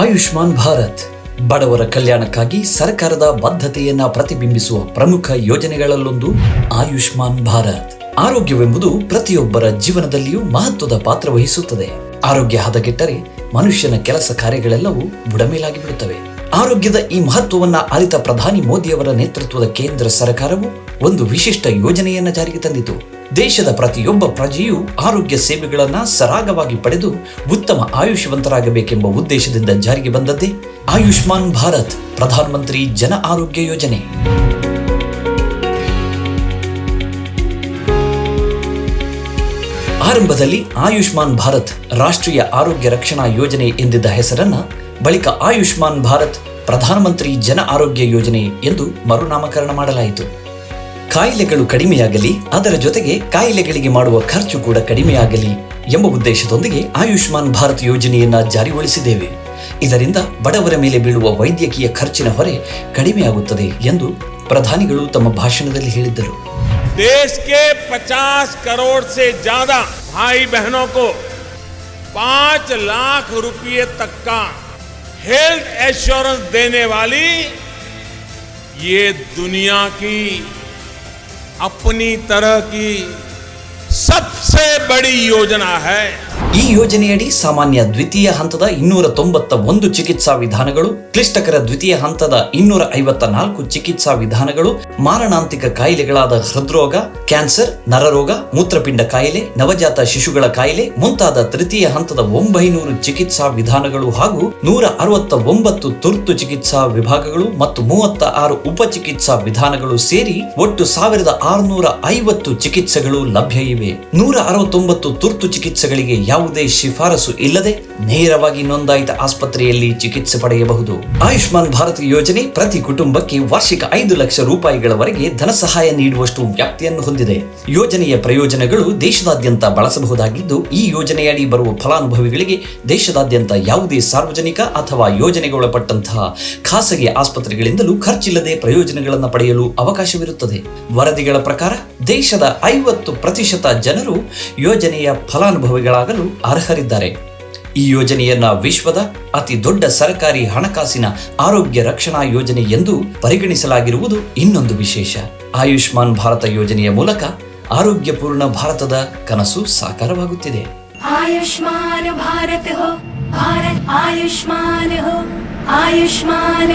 ಆಯುಷ್ಮಾನ್ ಭಾರತ್. ಬಡವರ ಕಲ್ಯಾಣಕ್ಕಾಗಿ ಸರ್ಕಾರದ ಬದ್ಧತೆಯನ್ನ ಪ್ರತಿಬಿಂಬಿಸುವ ಪ್ರಮುಖ ಯೋಜನೆಗಳಲ್ಲೊಂದು ಆಯುಷ್ಮಾನ್ ಭಾರತ್. ಆರೋಗ್ಯವೆಂಬುದು ಪ್ರತಿಯೊಬ್ಬರ ಜೀವನದಲ್ಲಿಯೂ ಮಹತ್ವದ ಪಾತ್ರ ವಹಿಸುತ್ತದೆ. ಆರೋಗ್ಯ ಹದಗೆಟ್ಟರೆ ಮನುಷ್ಯನ ಕೆಲಸ ಕಾರ್ಯಗಳೆಲ್ಲವೂ ಬುಡಮೇಲಾಗಿ ಬಿಡುತ್ತವೆ. ಆರೋಗ್ಯದ ಈ ಮಹತ್ವವನ್ನ ಅರಿತ ಪ್ರಧಾನಿ ಮೋದಿಯವರ ನೇತೃತ್ವದ ಕೇಂದ್ರ ಸರ್ಕಾರವು ಒಂದು ವಿಶಿಷ್ಟ ಯೋಜನೆಯನ್ನ ಜಾರಿಗೆ ತಂದಿತು. ದೇಶದ ಪ್ರತಿಯೊಬ್ಬ ಪ್ರಜೆಯೂ ಆರೋಗ್ಯ ಸೇವೆಗಳನ್ನ ಸರಾಗವಾಗಿ ಪಡೆದು ಉತ್ತಮ ಆಯುಷ್ಯವಂತರಾಗಬೇಕೆಂಬ ಉದ್ದೇಶದಿಂದ ಜಾರಿಗೆ ಬಂದದ್ದೇ ಆಯುಷ್ಮಾನ್ ಭಾರತ್ ಪ್ರಧಾನಮಂತ್ರಿ ಜನ ಆರೋಗ್ಯ ಯೋಜನೆ. ಆರಂಭದಲ್ಲಿ ಆಯುಷ್ಮಾನ್ ಭಾರತ್ ರಾಷ್ಟ್ರೀಯ ಆರೋಗ್ಯ ರಕ್ಷಣಾ ಯೋಜನೆ ಎಂದಿದ್ದ ಹೆಸರನ್ನ ಬಳಿಕ ಆಯುಷ್ಮಾನ್ ಭಾರತ್ ಪ್ರಧಾನಮಂತ್ರಿ ಜನ ಆರೋಗ್ಯ ಯೋಜನೆ ಎಂದು ಮರುನಾಮಕರಣ ಮಾಡಲಾಯಿತು ಕಾಯಿಲೆಗಳು ಕಡಿಮೆಯಾಗಲಿ ಅದರ ಜೊತೆಗೆ ಕಾಯಿಲೆಗಳಿಗೆ ಮಾಡುವ ಖರ್ಚು ಕೂಡ ಕಡಿಮೆಯಾಗಲಿ ಎಂಬ ಉದ್ದೇಶದೊಂದಿಗೆ ಆಯುಷ್ಮಾನ್ ಭಾರತ್ ಯೋಜನೆಯನ್ನ ಜಾರಿಗೊಳಿಸಿದ್ದೇವೆ ಇದರಿಂದ ಬಡವರ ಮೇಲೆ ಬೀಳುವ ವೈದ್ಯಕೀಯ ಖರ್ಚಿನ ಹೊರೆ ಕಡಿಮೆಯಾಗುತ್ತದೆ ಎಂದು ಪ್ರಧಾನಿಗಳು ತಮ್ಮ ಭಾಷಣದಲ್ಲಿ ಹೇಳಿದ್ದರು देश के 50 करोड़ से ज्यादा भाई बहनों को पांच लाख रुपए तक का हेल्थ एश्योरेंस देने वाली ये दुनिया की अपनी तरह की सबसे ಬಡಿ ಯೋಜನಾ ಹೈ. ಈ ಯೋಜನೆಯಡಿ ಸಾಮಾನ್ಯ ದ್ವಿತೀಯ ಹಂತದ ಇನ್ನೂರ ತೊಂಬತ್ತ ಒಂದು ಚಿಕಿತ್ಸಾ ವಿಧಾನಗಳು, ಕ್ಲಿಷ್ಟಕರ ದ್ವಿತೀಯ ಹಂತದ ಇನ್ನೂರ ಐವತ್ತ ನಾಲ್ಕು ಚಿಕಿತ್ಸಾ ವಿಧಾನಗಳು, ಮಾರಣಾಂತಿಕ ಕಾಯಿಲೆಗಳಾದ ಹೃದ್ರೋಗ, ಕ್ಯಾನ್ಸರ್, ನರರೋಗ, ಮೂತ್ರಪಿಂಡ ಕಾಯಿಲೆ, ನವಜಾತ ಶಿಶುಗಳ ಕಾಯಿಲೆ ಮುಂತಾದ ತೃತೀಯ ಹಂತದ ಒಂಬೈನೂರು ಚಿಕಿತ್ಸಾ ವಿಧಾನಗಳು ಹಾಗೂ ನೂರ ಅರವತ್ತ ಒಂಬತ್ತು ತುರ್ತು ಚಿಕಿತ್ಸಾ ವಿಭಾಗಗಳು ಮತ್ತು ಮೂವತ್ತ ಆರು ಉಪ ವಿಧಾನಗಳು ಸೇರಿ ಒಟ್ಟು ಸಾವಿರದ ಆರುನೂರ ಐವತ್ತು ಚಿಕಿತ್ಸೆಗಳು ಲಭ್ಯ ಇವೆ. ನೂರ ಅರವತ್ತೊಂಬತ್ತು ತುರ್ತು ಚಿಕಿತ್ಸೆಗಳಿಗೆ ಯಾವುದೇ ಶಿಫಾರಸು ಇಲ್ಲದೆ ನೇರವಾಗಿ ನೋಂದಾಯಿತ ಆಸ್ಪತ್ರೆಯಲ್ಲಿ ಚಿಕಿತ್ಸೆ ಪಡೆಯಬಹುದು. ಆಯುಷ್ಮಾನ್ ಭಾರತ್ ಯೋಜನೆ ಪ್ರತಿ ಕುಟುಂಬಕ್ಕೆ ವಾರ್ಷಿಕ ಐದು ಲಕ್ಷ ರೂಪಾಯಿಗಳವರೆಗೆ ಧನ ಸಹಾಯ ನೀಡುವಷ್ಟು ವ್ಯಾಪ್ತಿಯನ್ನು ಹೊಂದಿದೆ. ಯೋಜನೆಯ ಪ್ರಯೋಜನಗಳು ದೇಶದಾದ್ಯಂತ ಬಳಸಬಹುದಾಗಿದ್ದು, ಈ ಯೋಜನೆಯಡಿ ಬರುವ ಫಲಾನುಭವಿಗಳಿಗೆ ದೇಶದಾದ್ಯಂತ ಯಾವುದೇ ಸಾರ್ವಜನಿಕ ಅಥವಾ ಯೋಜನೆಗೆ ಒಳಪಟ್ಟಂತಹ ಖಾಸಗಿ ಆಸ್ಪತ್ರೆಗಳಿಂದಲೂ ಖರ್ಚಿಲ್ಲದೆ ಪ್ರಯೋಜನಗಳನ್ನು ಪಡೆಯಲು ಅವಕಾಶವಿರುತ್ತದೆ. ವರದಿಗಳ ಪ್ರಕಾರ ದೇಶದ ಐವತ್ತು ಪ್ರತಿಶತ ಜನರು ಯೋಜನೆಯ ಫಲಾನುಭವಿಗಳಾಗಲು ಅರ್ಹರಿದ್ದಾರೆ. ಈ ಯೋಜನೆಯನ್ನ ವಿಶ್ವದ ಅತಿ ದೊಡ್ಡ ಸರ್ಕಾರಿ ಹಣಕಾಸಿನ ಆರೋಗ್ಯ ರಕ್ಷಣಾ ಯೋಜನೆ ಎಂದು ಪರಿಗಣಿಸಲಾಗಿರುವುದು ಇನ್ನೊಂದು ವಿಶೇಷ. ಆಯುಷ್ಮಾನ್ ಭಾರತ ಯೋಜನೆಯ ಮೂಲಕ ಆರೋಗ್ಯಪೂರ್ಣ ಭಾರತದ ಕನಸು ಸಾಕಾರವಾಗುತ್ತಿದೆ. ಆಯುಷ್ಮಾನ್ ಭಾರತ ಆಯುಷ್ಮಾನ್ ಆಯುಷ್ಮಾನ್